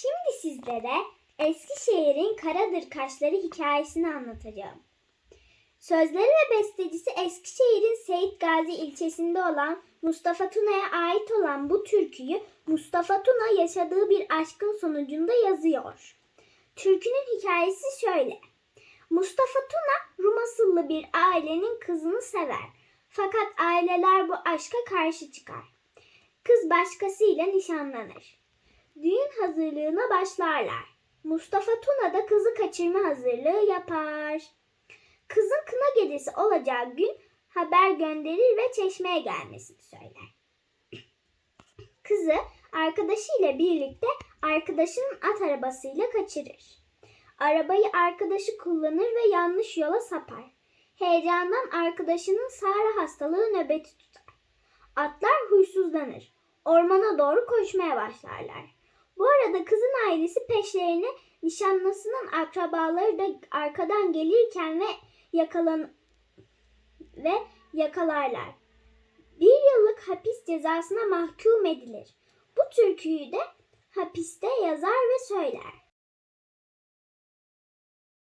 Şimdi sizlere Eskişehir'in Karadır Kaşları hikayesini anlatacağım. Sözleri ve bestecisi Eskişehir'in Seyit Gazi ilçesinde olan Mustafa Tuna'ya ait olan bu türküyü Mustafa Tuna yaşadığı bir aşkın sonucunda yazıyor. Türkünün hikayesi şöyle. Mustafa Tuna Rum asıllı bir ailenin kızını sever. Fakat aileler bu aşka karşı çıkar. Kız başkasıyla nişanlanır. Düğün hazırlığına başlarlar. Mustafa Tuna da kızı kaçırma hazırlığı yapar. Kızın kına gecesi olacağı gün haber gönderir ve çeşmeye gelmesini söyler. Kızı arkadaşıyla birlikte arkadaşının at arabasıyla kaçırır. Arabayı arkadaşı kullanır ve yanlış yola sapar. Heyecandan arkadaşının Sara hastalığı nöbeti tutar. Atlar huysuzlanır. Ormana doğru koşmaya başlarlar. Bu arada kızın ailesi peşlerine nişanlısının akrabaları da arkadan gelirken ve yakalan ve yakalarlar. Bir yıllık hapis cezasına mahkum edilir. Bu türküyü de hapiste yazar ve söyler.